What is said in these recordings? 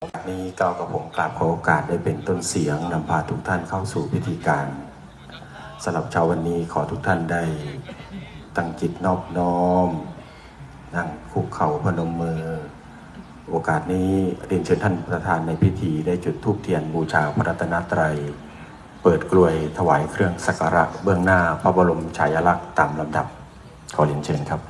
นี้ก้ากับผมกราบขอโอกาสได้เป็นต้นเสียงนำพาทุกท่านเข้าสู่พิธีการสำหรับเช้าวันนี้ขอทุกท่านได้ตั้งจิตนอบน้อม นั่งคุกเข่าพนมมือ โอกาสนี้เรียนเชิญท่านประธานในพิธีได้จุดธูปเทียนบูชาพระรัตนตรัย เปิดกลวยถวายเครื่องสักการะเบื้องหน้าพระบรมฉายาลักษณ์ตามลำดับ ขอเรียนเชิญครับ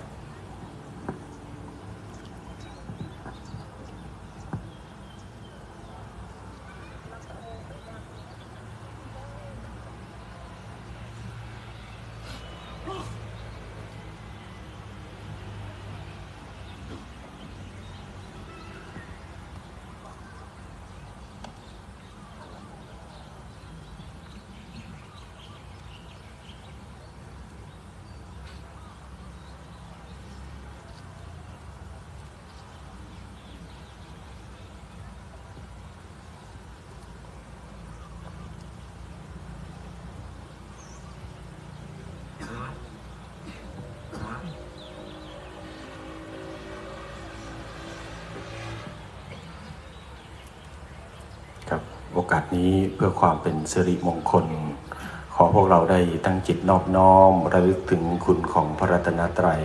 ครับ โอกาสนี้เพื่อความเป็นสิริมงคล ขอพวกเราได้ตั้งจิตนอบน้อมระลึกถึงคุณของพระรัตนตรัย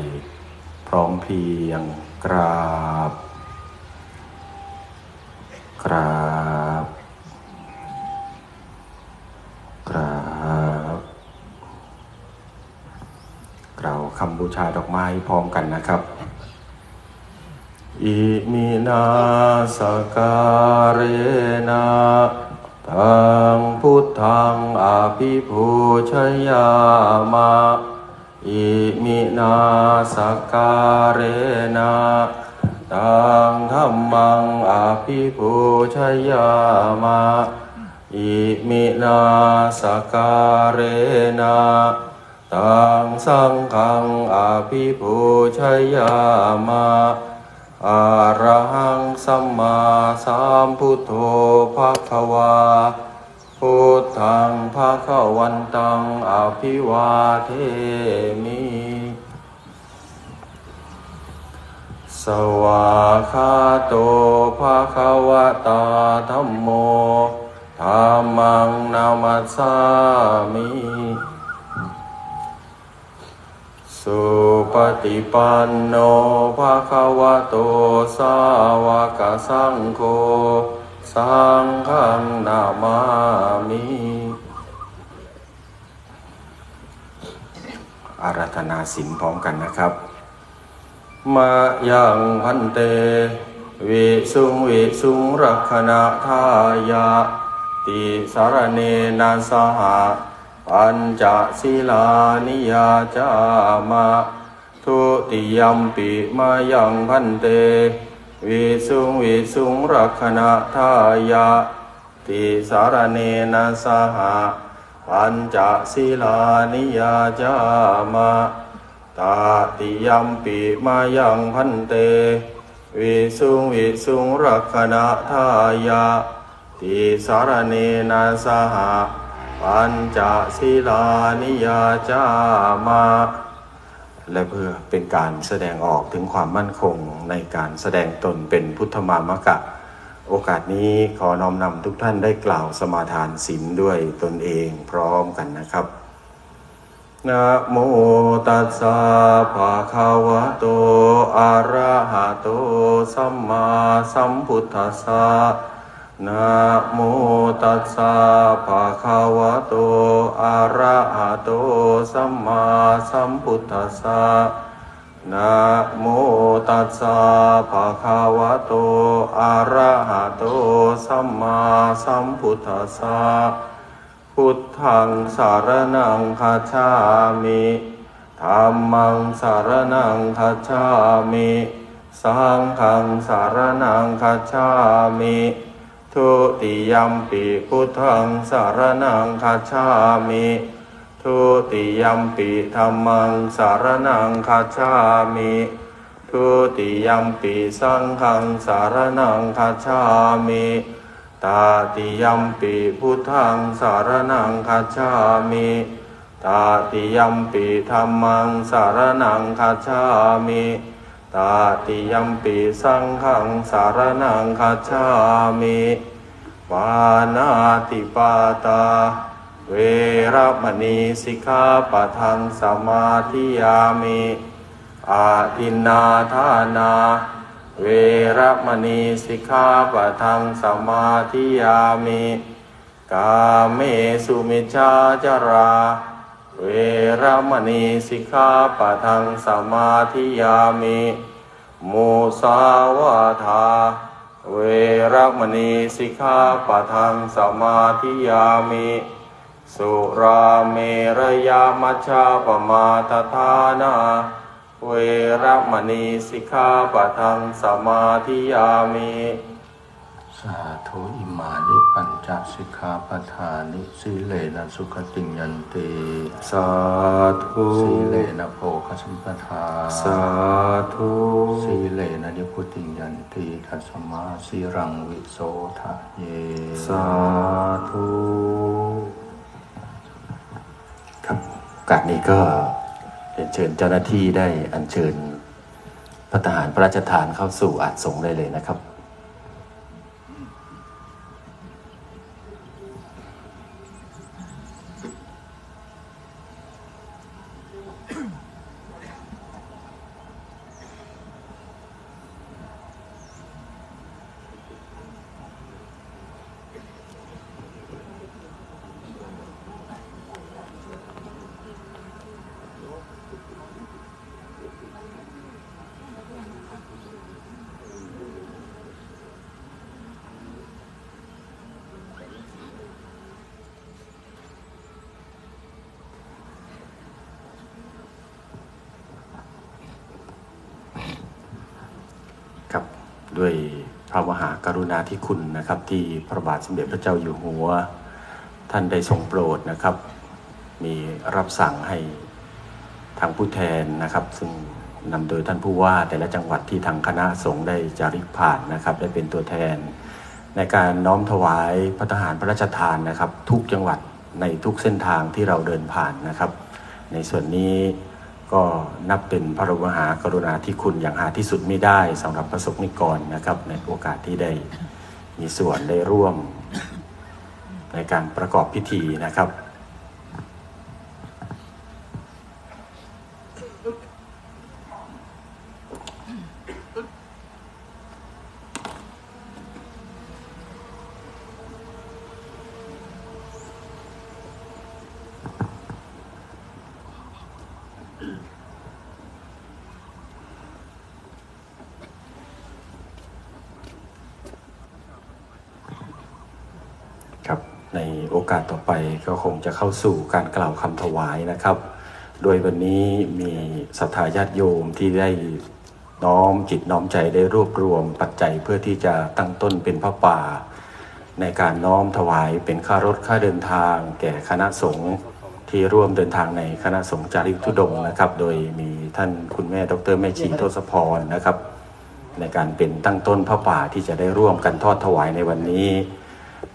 พร้อมเพียงกราบ กราบ กราบกล่าวคำบูชาดอกไม้พร้อมกันนะครับอิมินาสการนะ ทังพุทธังอภิภูชยามะอิมินาสการนะตังธรรมังอภิภูชยามะอิมินาสการนะตังสังฆังอภิภูชยามะ อะระหังสัมมาสัมพุทโธภะคะวาพุทธังภะคะวันตังอภิวาเทมิสวาคาโตภะคะวะตาธัมโมธัมมังนามัสสามิ สุปฏิปันโนภะคะวะโตสาวกสังโฆสังฆังนามามิอารัธนาสินพร้อมกันนะครับ มายังพันเต วิสุงวิสุงรักขณะทายาติสารเนนาสหะ ปัญจศีลานิยาจามะทุติยมปิมายังพันเต วิสุงวิสุงรักขณะทายาติสารเนนาสหะปัญจศีลานิยาจามะตาติยมปิมายังพันเต วิสุงวิสุงรักขณะทายาติสารเนนาสหะ ปัญจศีลานิยาจามะและเพื่อเป็นการแสดงออกถึงความมั่นคงในการแสดงตนเป็นพุทธมามกะ โอกาสนี้ขอน้อมนำทุกท่านได้กล่าวสมาทานศีลด้วยตนเองพร้อมกันนะครับนะโมตัสสะภะคะวะโตอะระหะโตสัมมาสัมพุทธัสสะ นะโมตัสสะภะคะวะโต อะระหะโต สัมมาสัมพุทธัสสะนะโมตัสสะภะคะวะโต อะระหะโต สัมมาสัมพุทธัสสะ พุทธังสารนังคัจฉามิธรรมังสารนังคัจฉามิ สังฆังสารนังคัจฉามิ ทุติยมปิพุทธังสารนังคัจฉามิทุติยมปิธรรมังสารนังคัจฉามิทุติยมปิสังฆังสารนังคัจฉามิตาติยมปิพุทธังสารนังคัจฉามิตาติยมปิธรรมังสารนังคัจฉามิ ตาติยัมปิสังขังสารนังคัจฉามิปานาติปาตา เวรมณีสิกขาปะทังสมาธิยามิอาทินนาทานา เวรมณีสิกขาปะทังสมาธิยามิ กาเมสุมิชาจารา เวรมณีสิกขาปะทังสมาธิยามิมุสาวาทา เวรมณีสิกขาปะทังสมาธิยามิสุราเมรยามัชฌาปมาทฐานา เวรมณีสิกขาปะทังสมาธิยามิ สาธุอิมานิปัญจสิกขาปทานิสีเลนะสุขติงยันติสาธุสีเลนะโภคสัมปทาสาธุสีเลนะนิพุติงยันติทัสมาสีรังวิโสทะเยสาธุครับโอกาสนี้ก็เรียนเชิญเจ้าหน้าที่ได้อัญเชิญพระทหารพระราชทานเข้าสู่อาสงฆ์ได้เลยนะครับ ครับ ด้วยพระมหากรุณาธิคุณนะครับ ที่พระบาทสมเด็จพระเจ้าอยู่หัว ท่านได้ทรงโปรดนะครับ มีรับสั่งให้ทางผู้แทนนะครับ ซึ่งนำโดยท่านผู้ว่าแต่ละจังหวัดที่ทางคณะสงฆ์ได้จาริกผ่านนะครับ ได้เป็นตัวแทน ในการน้อมถวายพระทหารพระราชทานนะครับ ทุกจังหวัดในทุกเส้นทางที่เราเดินผ่านนะครับ ในส่วนนี้ ก็นับเป็นพระมหากรุณาธิคุณอย่างหาที่สุดไม่ได้สำหรับประสบนิกรนะครับ ในโอกาสที่ได้มีส่วนได้ร่วม ในการประกอบพิธีนะครับในโอกาสต่อ ไปก็คงจะเข้าสู่การกล่าวคำถวายนะครับ โดยวันนี้มีศรัทธาญาติโยมที่ได้น้อมจิตน้อมใจได้รวบรวมปัจจัยเพื่อที่จะตั้งต้นเป็นพระป่า ในการน้อมถวายเป็นค่ารถค่าเดินทาง แก่คณะสงฆ์ที่ร่วมเดินทางในคณะสงฆ์จาริกธุดงนะครับ โดยมีท่านคุณแม่ดรแม่ชีทศพรนะครับ ในการเป็นตั้งต้นพระป่าที่จะได้ร่วมกันทอดถวายในวันนี้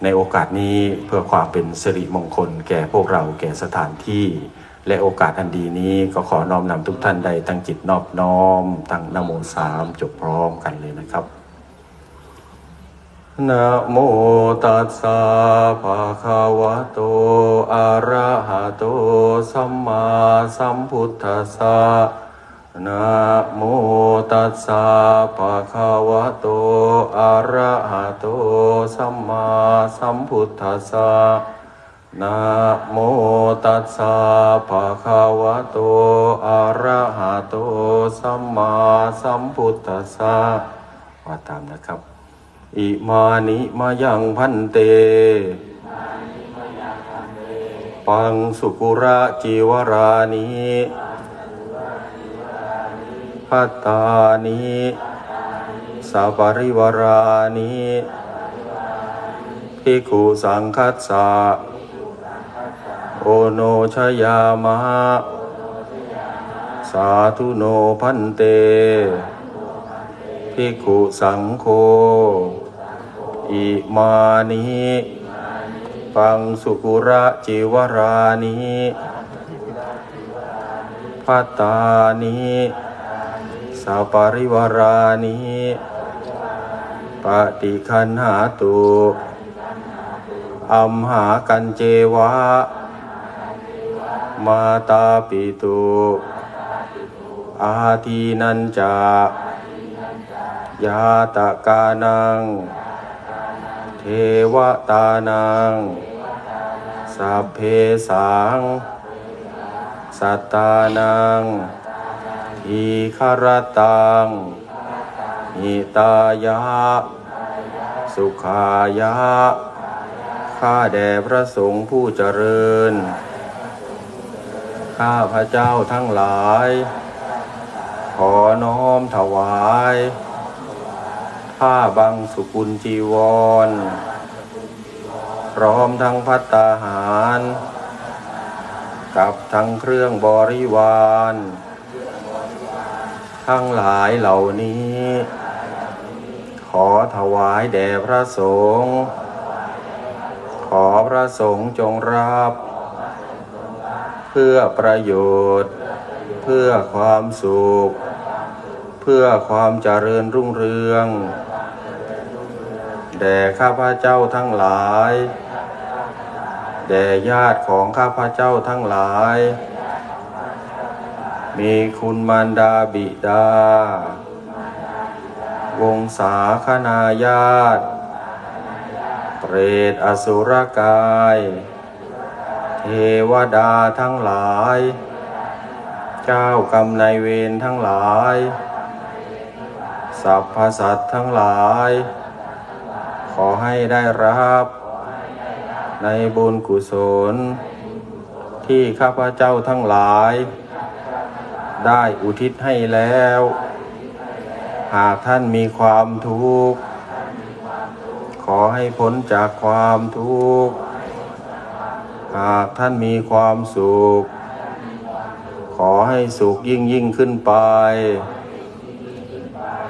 ในโอกาสนี้เพื่อความเป็นสิริมงคล แก่พวกเราแก่สถานที่ และโอกาสอันดีนี้ก็ขอน้อมนำทุกท่านได้ตั้งจิตนอบน้อม ตั้งนโมสามจบพร้อมกันเลยนะครับนะโมตัสสะภะคะวะโต อะระหะโต สัมมาสัมพุทธัสสะ นะโมตัสสะภะคะวะโต อะระหะโต สัมมาสัมพุทธัสสะนะโมตัสสะภะคะวะโต อะระหะโต สัมมาสัมพุทธัสสะว่าตามนะครับ อิมานิมายังพันเต ปังสุกุระจีวรานิ พัตตานิสัปริวรานิภิกขุสังคัสสะโอโนชยามะสาธุโนพันเตภิกขุสังโฆอิมานิปังสุกุระจิวรานิพัตตานิ สัปริวารานิปฏิคันหาตุอัมหากันเจวะ มาตาปิตุอาทีนันจายาตะกานัง เทวตานังสัพเพสังสัตตานัง ทีคารตังหิตายะ สุขายะ ข้าแด่พระสงฆ์ผู้เจริญ ข้าพระเจ้าทั้งหลาย ขอน้อมถวาย ผ้าบังสุกุลจีวร พร้อมทั้งพัตตาหาร กับทั้งเครื่องบริวาร ทั้งหลายเหล่านี้ ขอถวายแด่พระสงฆ์ขอพระสงฆ์จงรับ เพื่อประโยชน์ เพื่อความสุข เพื่อความเจริญรุ่งเรืองแด่ข้าพเจ้าทั้งหลายแด่ญาติของข้าพเจ้าทั้งหลาย มีคุณมารดาบิดา วงศาคณาญาติ เปรตอสุรกาย เทวดาทั้งหลาย เจ้ากรรมนายเวรทั้งหลาย สัพพสัตทั้งหลาย ขอให้ได้รับในบุญกุศล ที่ข้าพเจ้าทั้งหลาย ได้อุทิศให้แล้ว หากท่านมีความทุกข์ ขอให้พ้นจากความทุกข์ หากท่านมีความสุข ขอให้สุขยิ่งยิ่งขึ้นไป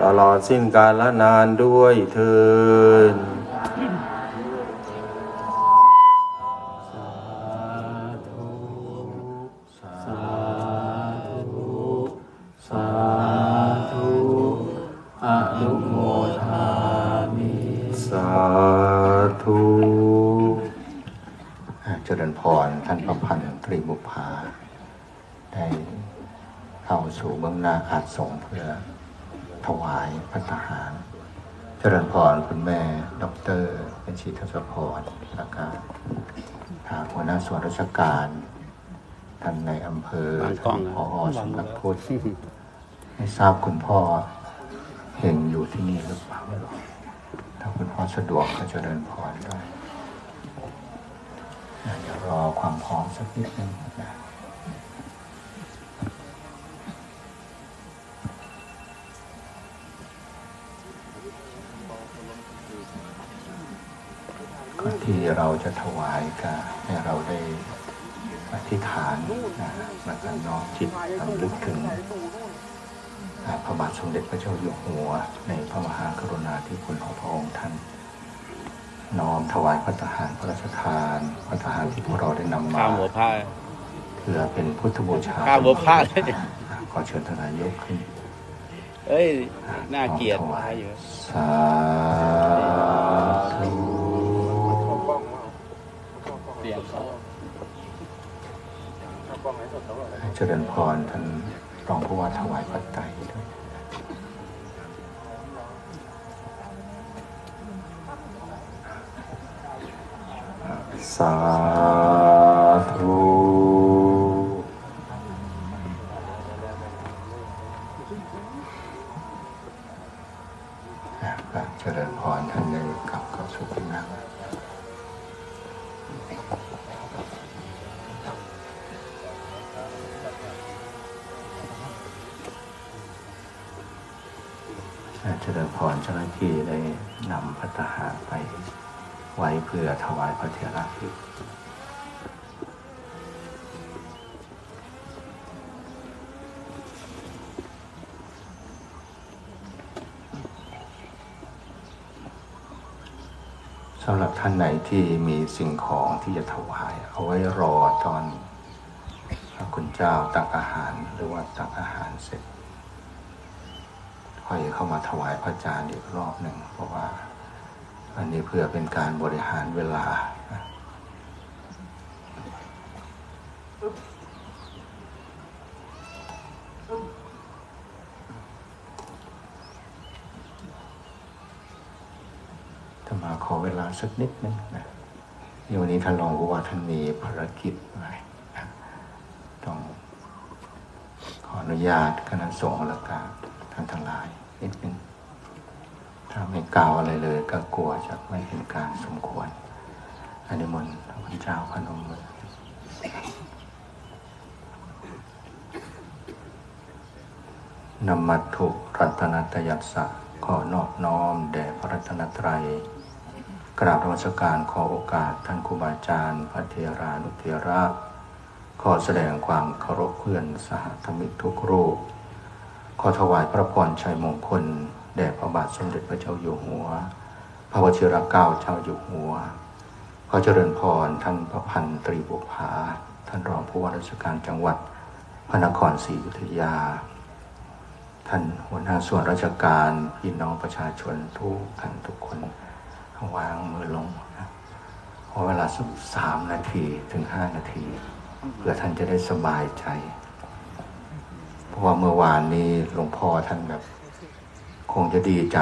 ตลอดสิ้นกาลนานด้วยเทิน บุภาได้เข้าสู่เบื้องหน้าอาจสงฆ์เพื่อถวายพระทหาร เจริญพรคุณแม่ดอกเตอรเป็นชีทศพรแล้วก็ทางหัวหน้าส่วนราชการท่านในอำเภอท่านผอสำนักพุทธไม่ทราบคุณพ่อเห็นอยู่ที่นี่หรือเปล่าถ้าคุณพ่อสะดวกก็เจริญพรด้วย เดี๋ยวรอความพร้อมสักนิดนึงนะก่อนที่เราจะถวายก็ให้เราได้อธิษฐานนะแล้วก็น้อมจิตรำลึกถึงพระบาทสมเด็จพระเจ้าอยู่หัว ในพระมหากรุณาธิคุณของพระองค์ท่าน น้อมถวายพระทหารพระราชทานพระทหารที่พวกเราได้นำมาข้าวหัวผ้าเพื่อเป็นพุทธบูชาข้าวหัวผ้าขอเชิญทนายกขึ้นเอ้ยน่าเกลียดน้อมถวายอยู่สาธุเสียงเขาให้เจริญพรท่านรองผู้ว่าถวายปัจจัยด้วย สาธุเจริญพรท่านได้กลับเข้าสู่ที่นั่งเจริญพรเจ้าหน้าที่ได้นำพัตตาหารไป ไว้เพื่อถวายพระเถระภิสำหรับท่านไหนที่มีสิ่งของที่จะถวาย เอาไว้รอตอนพระคุณเจ้าตักอาหารหรือว่าตักอาหารเสร็จค่อยเข้ามาถวายพระอาจารย์อีกรอบหนึ่งเพราะว่า อันนี้เพื่อเป็นการบริหารเวลานะจะมาขอเวลาสักนิดนึงนะวันนี้ท่านรองผู้ว่าท่านมีภารกิจอะไรต้องขออนุญาตคณะสงฆ์และการท่านทั้งหลายนิดนึง ถ้าไม่กล่าวอะไรเลย ก็กลัวจะไม่เป็นการสมควรอันนี้มนต์พระเจ้าพนมมือนำมัตถุรัตนตยัสสะขอนอบน้อมแด่พระรัตนตรัย กราบธรรมสการขอโอกาสท่านครูบาอาจารย์พระเทรานุเทระขอแสดงความเคารพเพื่อนสหธรรมิกทุกรูป ขอถวายพระพรชัยมงคล ด่พระบาทสมเด็จพระเจ้าอยู่หัว พระวชิรเกล้าเจ้าอยู่หัวขอเจริญพรท่านพระพันตรีบุภา ท่านรองผู้ว่าราชการจังหวัด พระนครศรีอยุธยา ท่านหัวหน้าส่วนราชการพี่น้องประชาชนทุกท่านทุกคนวางมือลงนะขอเวลาสักสามนาทีถึงห้านาที เพื่อท่านจะได้สบายใจ เพราะว่าเมื่อวานนี้หลวงพ่อท่านแบบ คงจะดีใจ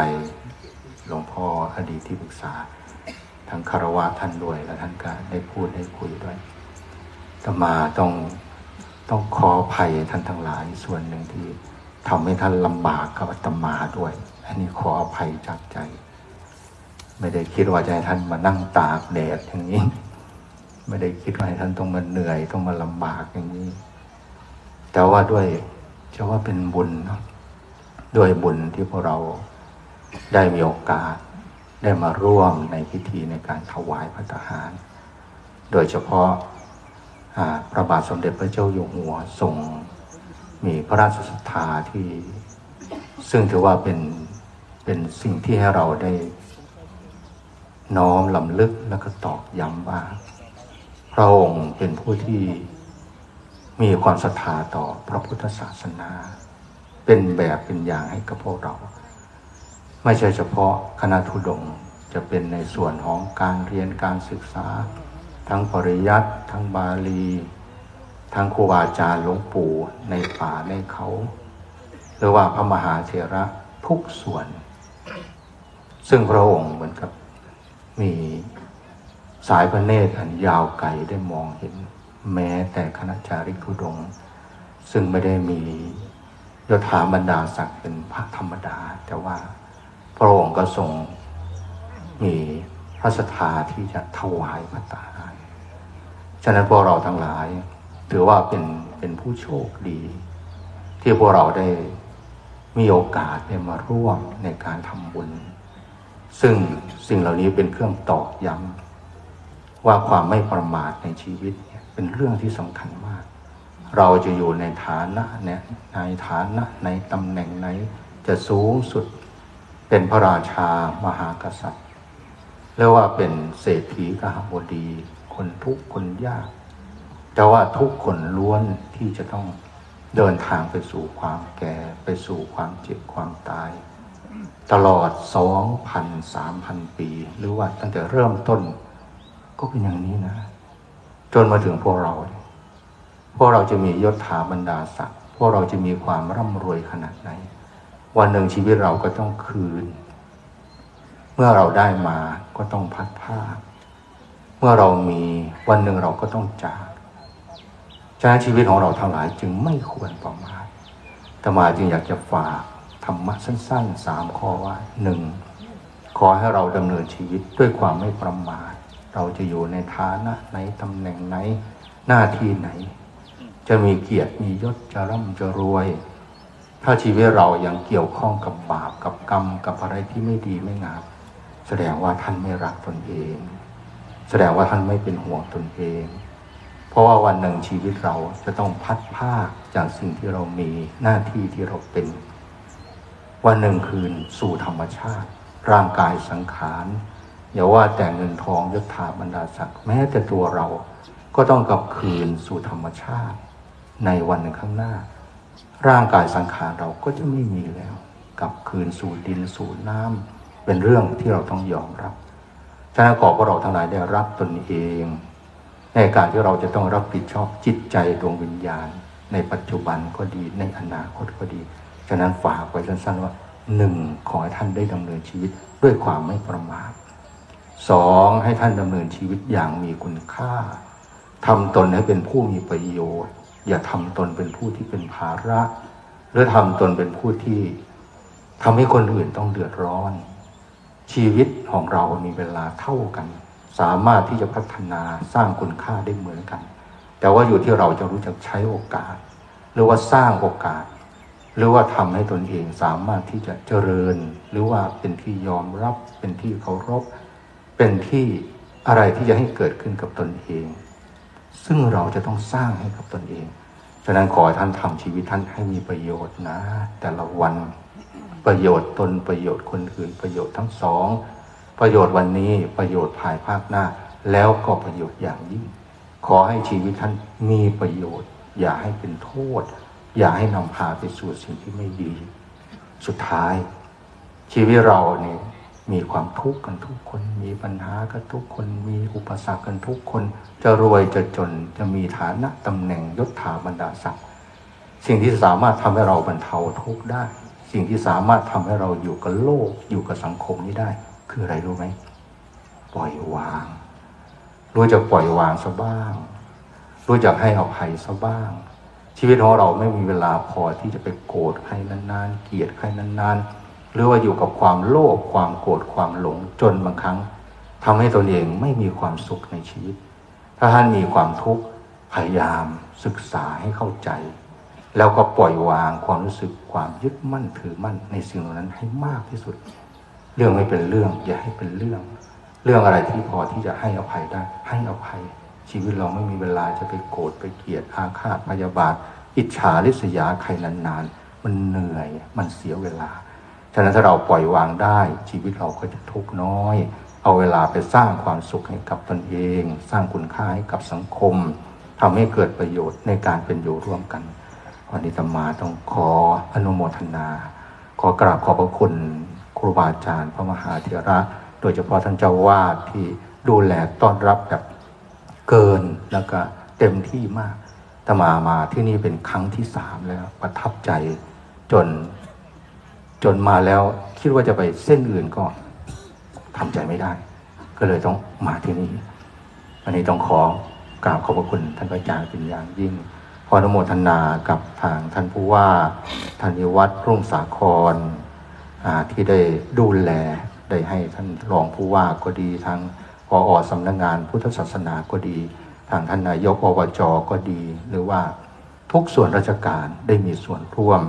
หลวงพ่ออดีตที่ปรึกษา ทั้งคารวะท่านด้วยและท่านก็ได้พูดได้คุยด้วยอาตมาต้องต้องขออภัยท่านทั้งหลายส่วนหนึ่งที่ทำให้ท่านลำบากกับอาตมาด้วย อันนี้ขออภัยจากใจ ไม่ได้คิดว่าจะให้ท่านมานั่งตากแดดอย่างนี้ ไม่ได้คิดว่าให้ท่านต้องมาเหนื่อยต้องมาลำบากอย่างนี้ แต่ว่าด้วยจะว่าเป็นบุญเนาะ ด้วยบุญที่พวกเราได้มีโอกาส ได้มาร่วมในพิธีในการถวายพระทหาร โดยเฉพาะพระบาทสมเด็จพระเจ้าอยู่หัวทรงมีพระราชศรัทธาที่ ซึ่งถือว่าเป็นเป็นสิ่งที่ให้เราได้ น้อมลำลึกแล้วก็ตอกย้ำว่า พระองค์เป็นผู้ที่มีความศรัทธาต่อพระพุทธศาสนา เป็นแบบเป็นอย่างให้กับพวกเรา ไม่ใช่เฉพาะคณะทุดงจะเป็นในส่วนของการเรียนการศึกษา ทั้งปริยัติทั้งบาลี ทั้งครูบาอาจารย์หลวงปู่ในป่าในเขา หรือว่าพระมหาเถระทุกส่วน ซึ่งพระองค์เหมือนกับมีสายพระเนตรอันยาวไกลได้มองเห็น แม้แต่คณะจาริกธุดง ซึ่งไม่ได้มี ยศถาบรรดาศักดิ์เป็นพระธรรมดา แต่ว่าพระองค์ก็ทรงมีพระศรัทธาที่จะถวายพระตาฉะนั้นพวกเราทั้งหลาย ถือว่าเป็นเป็นผู้โชคดี ที่พวกเราได้มีโอกาสได้มาร่วมในการทำบุญ ซึ่งสิ่งเหล่านี้เป็นเครื่องตอกย้ำว่าความไม่ประมาทในชีวิตเป็นเรื่องที่สำคัญมาก เราจะอยู่ในฐานะเนี่ยในฐานะในตำแหน่งไหน จะสูงสุดเป็นพระราชามหากษัตริย์เรียกว่าเป็นเศรษฐีกหบดี คนทุกข์คนยาก แต่ว่าทุกคนล้วนที่จะต้องเดินทางไปสู่ความแก่ไปสู่ความเจ็บความตาย ตลอดสองพันสามพันปี หรือว่าตั้งแต่เริ่มต้น ก็เป็นอย่างนี้นะ จนมาถึงพวกเราเพวกเราจะมียศถาบรรดาศักดิ์พวกเราจะมีความร่ำรวยขนาดไหน วันหนึ่งชีวิตเราก็ต้องคืน เมื่อเราได้มาก็ต้องพัดผ้าเมื่อเรามีวันหนึ่งเราก็ต้องจากฉะนั้นชีวิตของเราทั้งหลายจึงไม่ควรประมาทธรรมาจึงอยากจะฝากธรรมะสั้นๆสามข้อว่าหนึ่งขอให้เราดำเนินชีวิตด้วยความไม่ประมาท เราจะอยู่ในฐานะไหนตำแหน่งไหน หน้าที่ไหน จะมีเกียรติมียศจะร่ำจะรวย ถ้าชีวิตเรายังเกี่ยวข้องกับบาปกับกรรมกับอะไรที่ไม่ดีไม่งามแสดงว่าท่านไม่รักตนเอง แสดงว่าท่านไม่เป็นห่วงตนเอง เพราะว่าวันหนึ่งชีวิตเราจะต้องพัดภาคจากสิ่งที่เรามีหน้าที่ที่เราเป็น วันหนึ่งคืนสู่ธรรมชาติ ร่างกายสังขารอย่าว่าแต่เงินทองยศถาบรรดาศักดิ์แม้แต่ตัวเราก็ต้องกลับคืนสู่ธรรมชาติ ในวันหนึ่งข้างหน้า ร่างกายสังขารเราก็จะไม่มีแล้วกลับคืนสู่ดินสู่น้ำเป็นเรื่องที่เราต้องยอมรับฉะนั้นขอพวกเราทั้งหลายได้รับตนเอง ในการที่เราจะต้องรับผิดชอบจิตใจดวงวิญญาณ ในปัจจุบันก็ดีในอนาคตก็ดี ฉะนั้นฝากไว้สั้นๆว่าหนึ่งขอให้ท่านได้ดำเนินชีวิตด้วยความไม่ประมาทสองให้ท่านดำเนินชีวิตอย่างมีคุณค่าทำตนให้เป็นผู้มีประโยชน์ อย่าทำตนเป็นผู้ที่เป็นภาระ หรือทำตนเป็นผู้ที่ทำให้คนอื่นต้องเดือดร้อน ชีวิตของเรามีเวลาเท่ากัน สามารถที่จะพัฒนาสร้างคุณค่าได้เหมือนกัน แต่ว่าอยู่ที่เราจะรู้จักใช้โอกาส หรือว่าสร้างโอกาส หรือว่าทำให้ตนเองสามารถที่จะเจริญ หรือว่าเป็นที่ยอมรับ เป็นที่เคารพ เป็นที่อะไรที่จะให้เกิดขึ้นกับตนเอง ซึ่งเราจะต้องสร้างให้กับตนเองฉะนั้นขอให้ท่านทำชีวิตท่านให้มีประโยชน์นะ แต่ละวันประโยชน์ตนประโยชน์คนอื่นประโยชน์ทั้งสอง ประโยชน์วันนี้ประโยชน์ภายภาคหน้า แล้วก็ประโยชน์อย่างยิ่ง ขอให้ชีวิตท่านมีประโยชน์ อย่าให้เป็นโทษ อย่าให้นำพาไปสู่สิ่งที่ไม่ดี สุดท้าย ชีวิตเราเนี่ย มีความทุกข์กันทุกคน มีปัญหากันทุกคน มีอุปสรรคกันทุกคน จะรวยจะจนจะมีฐานะตำแหน่งยศถาบรรดาศักดิ์สิ่งที่สามารถทำให้เราบรรเทาทุกข์ได้ สิ่งที่สามารถทำให้เราอยู่กับโลก อยู่กับสังคมนี้ได้ คืออะไรรู้ไหมปล่อยวาง รู้จักปล่อยวางซะบ้าง รู้จักให้อภัยซะบ้าง ชีวิตของเราไม่มีเวลาพอที่จะไปโกรธใครนานๆเกลียดใครนานๆ หรือว่าอยู่กับความโลภความโกรธความหลงจนบางครั้งทำให้ตนเองไม่มีความสุขในชีวิต ถ้าท่านมีความทุกข์พยายามศึกษาให้เข้าใจ แล้วก็ปล่อยวางความรู้สึกความยึดมั่นถือมั่นในสิ่งเหล่านั้นให้มากที่สุด เรื่องไม่เป็นเรื่อง อย่าให้เป็นเรื่อง เรื่องอะไรที่พอที่จะให้อภัยได้ ให้อภัย ชีวิตเราไม่มีเวลาจะไปโกรธไปเกลียดอาฆาตพยาบาท อิจฉาริษยาใครนานๆมันเหนื่อยมันเสียเวลา ฉะนั้นถ้าเราปล่อยวางได้ ชีวิตเราก็จะทุกข์น้อย เอาเวลาไปสร้างความสุขให้กับตนเอง สร้างคุณค่าให้กับสังคมทำให้เกิดประโยชน์ในการเป็นอยู่ร่วมกันวันนี้ธรรมาต้องขออนุโมทนา ขอกราบขอบพระคุณครูบาอาจารย์พระมหาเถระ โดยเฉพาะท่านเจ้าวาดที่ดูแลต้อนรับแบบเกินแล้วก็เต็มที่มากธรรมามาที่นี่เป็นครั้งที่สามแล้วประทับใจจน จนมาแล้วคิดว่าจะไปเส้นอื่นก็ทำใจไม่ได้ ก็เลยต้องมาที่นี่วันนี้ต้องขอกราบขอบพระคุณท่านอาจารย์เป็นอย่างยิ่งขออนุโมทนากับทางท่านผู้ว่าท่านิวัฒน์รุ่งสาครอ่าที่ได้ดูแลได้ให้ท่านรองผู้ว่าก็ดีทางพอสำนักงานพุทธศาสนาก็ดี ทางท่านนายกอบจก็ดี หรือว่าทุกส่วนราชการได้มีส่วนร่วม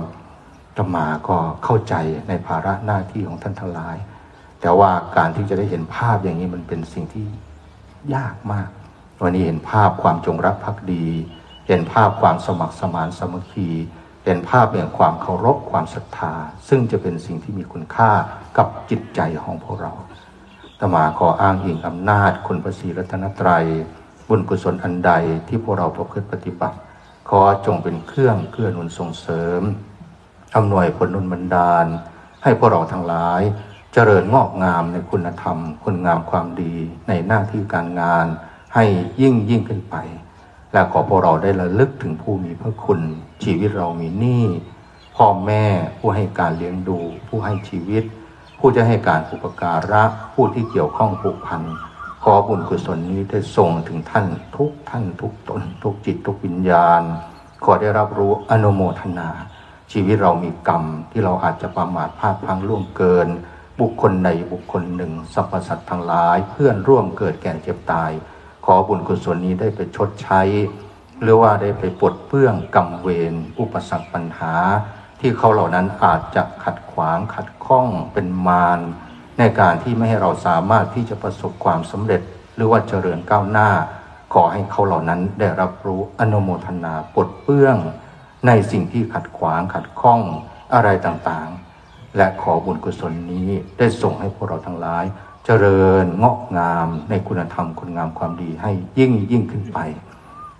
ธรรมาก็เข้าใจในภาระหน้าที่ของท่านทั้งหลาย แต่ว่าการที่จะได้เห็นภาพอย่างนี้มันเป็นสิ่งที่ยากมาก วันนี้เห็นภาพความจงรักภักดี เห็นภาพความสมัครสมานสามัคคีเห็นภาพแห่งความเคารพความศรัทธา ซึ่งจะเป็นสิ่งที่มีคุณค่ากับจิตใจของพวกเราธรรมาขออ้างอิงอำนาจคุณพระศรีรัตนตรัย บุญกุศลอันใดที่พวกเราประพฤติปฏิบัติ ขอจงเป็นเครื่องเกื้อหนุนส่งเสริม อำนวยผลนุนบันดาล ให้พวกเราทั้งหลาย เจริญงอกงามในคุณธรรม คุณงามความดีในหน้าที่การงาน ให้ยิ่งยิ่งขึ้นไป และขอพวกเราได้ระลึกถึงผู้มีพระคุณ ชีวิตเรามีหนี้พ่อแม่ผู้ให้การเลี้ยงดู ผู้ให้ชีวิต ผู้จะให้การอุปการะผู้ที่เกี่ยวข้องผูกพันขอบุญกุศลนี้ได้ส่งถึงท่านทุกท่านทุกตน ทุกจิตทุกวิญญาณ ขอได้รับรู้อนุโมทนา ชีวิตเรามีกรรมที่เราอาจจะประมาทพลาดพลังล่วงเกิน บุคคลใดบุคคลหนึ่งสรรพสัตว์ทั้งหลาย เพื่อนร่วมเกิดแก่เจ็บตาย ขอบุญกุศลนี้ได้ไปชดใช้ หรือว่าได้ไปปลดเปลื้องกรรมเวรอุปสรรคปัญหา ที่เขาเหล่านั้นอาจจะขัดขวางขัดข้องเป็นมารในการที่ไม่ให้เราสามารถที่จะประสบความสำเร็จ หรือว่าเจริญก้าวหน้า ขอให้เขาเหล่านั้นได้รับรู้อนุโมทนาปลดเปลื้อง ในสิ่งที่ขัดขวางขัดข้องอะไรต่างๆ และขอบุญกุศลนี้ได้ส่งให้พวกเราทั้งหลาย เจริญงอกงามในคุณธรรมคุณงามความดีให้ยิ่งยิ่งขึ้นไป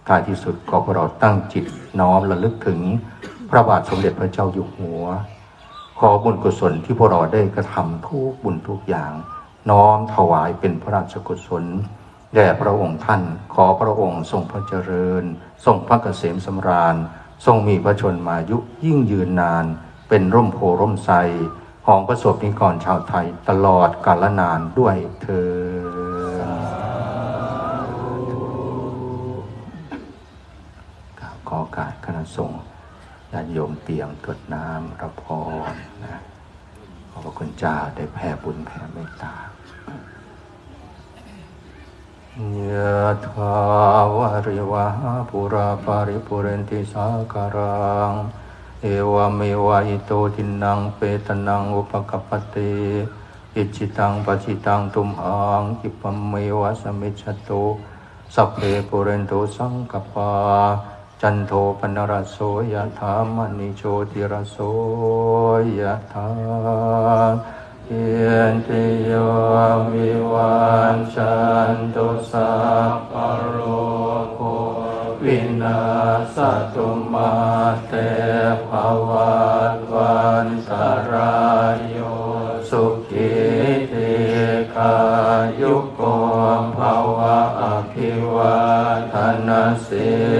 ท้ายที่สุดขอพวกเราตั้งจิตน้อมระลึกถึงพระบาทสมเด็จพระเจ้าอยู่หัว ขอบุญกุศลที่พวกเราได้กระทำทุกบุญทุกอย่าง น้อมถวายเป็นพระราชกุศลแด่พระองค์ท่าน ขอพระองค์ทรงพระเจริญ ทรงพระเกษมสำราญ ทรงมีพระชนมายุยิ่งยืนนาน เป็นร่มโพร่มไทรของประสบนิกรชาวไทยตลอดกาลนานด้วยเธอกาบขอโอการคณะสงฆ์ญาติโยมเตียงตรวจน้ำรับพรนะขอบพระคุณเจ้าได้แผ่บุญแผ่เมตตา ยะถาวาริวหาปุราปาริปุเรนติสาการัง เอวเมวะอิโตทินังเปตนังอุปกปปติอิจิตังปจิตังตุมหังกิปเมวะสมมิจตุสัพเพปุเรนโตสังกปาจันโทปนรสโสยะถามณิโชติรสโสยะถา ยนติโยวิวันชันตุสัพพโรโควินาสตุมาเตภวัตวันตรายโยสุขีติกายุโกภวะอภิวาทนาสิ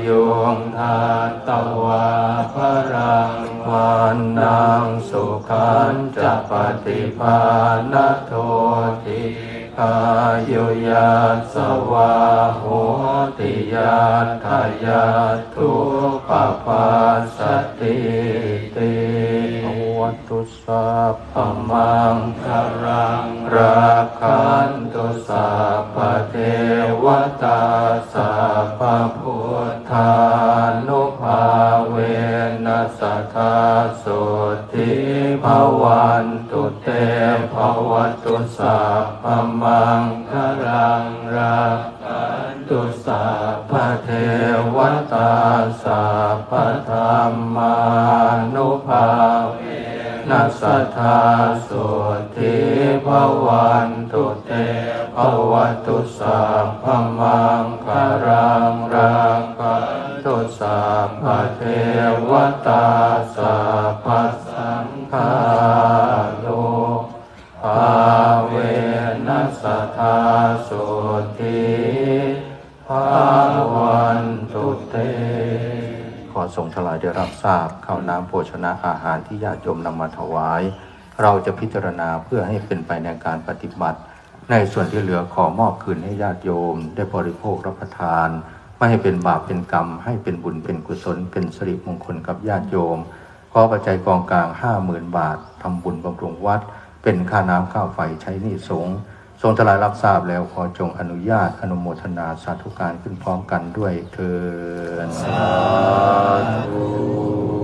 โยงทานตวาพรังวานนางสุขันจะปฏิภาณโทติอายุยาสวาโหติยาทายาทุปปาสติติ ตุสัพพมังคารังรักขันตุสัพพเทวตาสัพพพุทธานุภาเวนัสทธาสุทิภวันตุเตภวตุสัพพมังคารังรักขันตุสัพพเทวตาสัพพธรรมานุภาเว นัสสัทธาสุทิภวันตุเตภวตุสัพพมังคารังรักขันตุสัพพเทวตาสัพพสังฆาโลภาเวนัสสัทธาสุทิภว อส่งถลายได้รับทราบข้าวน้ำโภชนะอาหารที่ญาติโยมนำมาถวาย เราจะพิจารณาเพื่อให้เป็นไปในการปฏิบัติ ในส่วนที่เหลือขอมอบคืนให้ญาติโยม ได้บริโภครับประทาน ไม่ให้เป็นบาปเป็นกรรม ให้เป็นบุญเป็นกุศล เป็นสิริมงคลกับญาติโยมขอปัจจัยกองกลางห้าหมื่นบาททำบุญบำรุงวัด เป็นค่าน้ำค่าไฟใช้หนี้สงฆ์ ทรงทลายรับทราบแล้วขอจงอนุญาตอนุโมทนาสาธุการขึ้นพร้อมกันด้วยเถิด